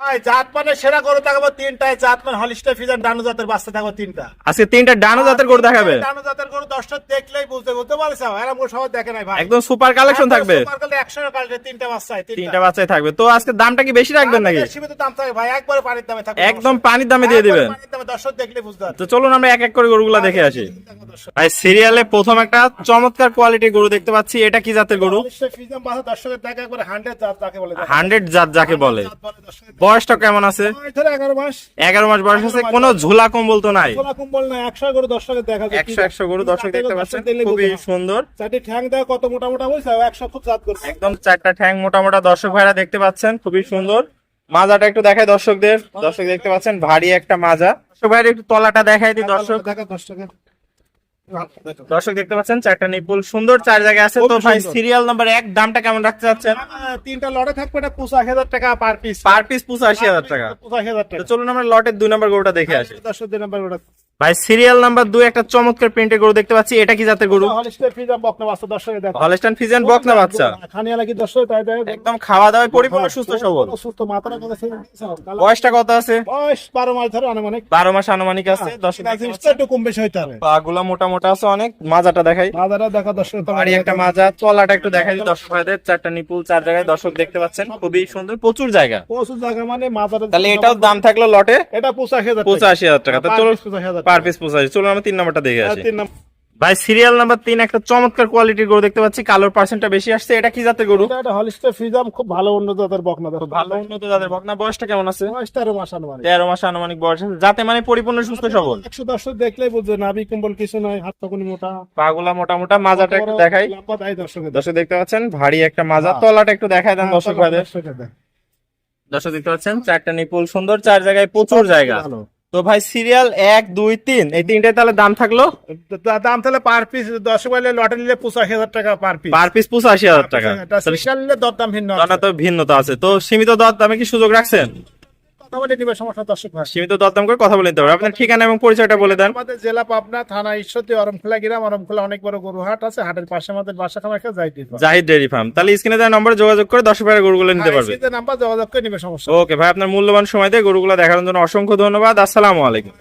ভাই সেরা গরু দেখাবো তিনটায়। জাত হলিস্টার ফিজান ডানু জাতের বাচ্চা দেখাবো তিনটা। আজকে তিনটা ডানো জাতের গরু দেখাবে। ডানু জাতের গরু দশটা দেখলেই বুঝতে বুঝতে পারছে এরকম গরু সবাই দেখে নাই ভাই। একদম সুপার কালেকশন থাকবে। একশো কালকে তিনটা বাচ্চায় তিনটা। বাচ্চাই থাকবে। তো আজকে দামটা কি বেশি রাখবেন নাকি? সীমিত দাম থাকে ভাই একবারে পানির দামে থাকবে একদম পানির দামে দিয়ে দিবেন। পানির দামে দর্শক দেখলে বুঝতে পারবে। তো চলুন আমরা এক এক করে গরুগুলা দেখে আসি। ভাই সিরিয়ালে প্রথম একটা চমৎকার কোয়ালিটির গরু দেখতে পাচ্ছি। এটা কি জাতের গরু? হলিস্টার ফিজান বাচ্চা দর্শকের দেখা একবারে হান্ড্রেড জাত বলে। যাকে বলে। বয়সটা কেমন আছে? এগারো মাস। এগারো মাস বয়স আছে কোনো ঝুলা কম্বল তো নাই? কোলা কুম্বল না একশো গরু দর্শকের দেখা যায়। একশো একশো গরু দর্শক দেখতে পাচ্ছেন খুবই সুন্দর। চারটি ঠ্যাং দেওয়া কত মোটা মোটা বলছে একশো খুব জাত করছে। একদম চারটা ঠ্যাং মোটা মোটা দর্শক ভাইরা দেখতে পাচ্ছেন খুবই সুন্দর। মাজাটা একটু দেখায় দর্শকদের। দর্শক দেখতে পাচ্ছেন ভারী একটা মাজা। দর্শক ভাইরা একটু তলাটা দেখাই দিই দর্শক। দেখা দর্শকের দর্শক দেখতে পাচ্ছেন চারটা নিপুল সুন্দর চার জায়গায় আছে। তো ভাই সিরিয়াল নাম্বার এক দামটা কেমন রাখতে চাচ্ছেন? তিনটা লটে থাকবে এটা পঁচাশি হাজার টাকা পার পিস পার পিস পঁচাশি হাজার টাকা। পঁচাশি হাজার টাকা। চলুন আমরা লটের দুই নম্বর গোটা দেখে আসি। দর্শক দুই নম্বর ওটা ভাই সিরিয়াল নাম্বার দুই একটা চমৎকার প্রিন্টের গরু দেখতে পাচ্ছি। এটা কি জাতের গরু? বাচ্চা দর্শকের দেখা হলস্টান ফিজেন বকনা বাচ্চা। খানিয়া লাগি দর্শক তাই তাই একদম খাওয়া দাওয়ায় পরিপূর্ণ সুস্থ সবল। সুস্থ মাথাটা কথা বয়সটা কত আছে? বয়স বারো মাস ধরে আনুমানিক। বারো মাস আনুমানিক আছে দর্শক দেখতে পাচ্ছেন। একটু কম বেশি হইতে হবে পাগুলা মোটা মোটা আছে অনেক মাজাটা দেখাই। মাদারা দেখা দর্শক বাড়ি একটা মাজা তলাটা একটু দেখাই দিই দর্শক ভাইদের চারটা নিপুল চার জায়গায় দর্শক দেখতে পাচ্ছেন খুবই সুন্দর প্রচুর জায়গা। প্রচুর জায়গা মানে তাহলে এটাও দাম থাকল লটে? এটা পঁচাশি হাজার পঁচাশি হাজার টাকা। তো Per চলো piece 85,000 পার পিস পঁচাশি চলো আমরা তিন নাম্বারটা দেখে আসি। তিন নাম্বার। ভাই সিরিয়াল নাম্বার তিন একটা চমৎকার কোয়ালিটির গরু দেখতে পাচ্ছি। কালোর পার্সেন্টটা বেশি আসছে। এটা কি জাতের গরু? এটা হলিস্টার খুব ভালো উন্নত জাতের বকনা দেখো। ভালো উন্নত বকনা। বয়সটা কেমন আছে? বয়স তেরো মাস আনুমানিক। তেরো মাস আনুমানিক বয়স আছে। যাতে মানে পরিপূর্ণ সুস্থ সবল? একশো দর্শক দেখলেই বুঝবে নাভি কুম্বল কিছু নয় হাত পাকুনি মোটা। পাগুলা মোটা মোটা মাজাটা একটু দেখাই। দর্শক দেখতে পাচ্ছেন ভারী একটা মাজা। তলাটা একটু দেখাই দেন দর্শক ভাইদের। দর্শক দেখতে পাচ্ছেন চারটা নিপুল সুন্দর চার জায়গায় প্রচুর জায়গা। তো ভাই সিরিয়াল এক দুই তিন এই তিনটায় তাহলে দাম থাকল? দাম তাহলে পার পিস দশ বলে লটে নিলে পঁচাশি হাজার টাকা পার পিস পার পিস পঁচাশি হাজার টাকা। সিরিয়াল নিলে দরদাম ভিন্ন আছে। তো ভিন্নতা আছে। তো সীমিত দর দামে কি সুযোগ রাখছেন? কথা বলে নিবে সমস্যা দর্শক ভাই। সীমিত দর করে কথা বলে নিতে পারবেন আপনার ঠিকানা এবং পরিচয়টা বলে দেন। আমাদের জেলা পাবনা থানা ঈশ্বরদী অরমখোলা গ্রাম। অরমখোলা অনেক বড় গরু হাট আছে। হাটের পাশে আমাদের বাসা জাহিদ ডেয়ারি ফার্ম। তাহলে স্ক্রিনে দেওয়া নম্বরে যোগাযোগ করে দশ গরুগুলো নিতে পারবে। নাম্বার যোগাযোগ করে নিবে সমস্যা ওকে ভাই আপনার মূল্যবান সময় দিয়ে গরুগুলো দেখানোর জন্য অসংখ্য ধন্যবাদ। আসসালামু আলাইকুম।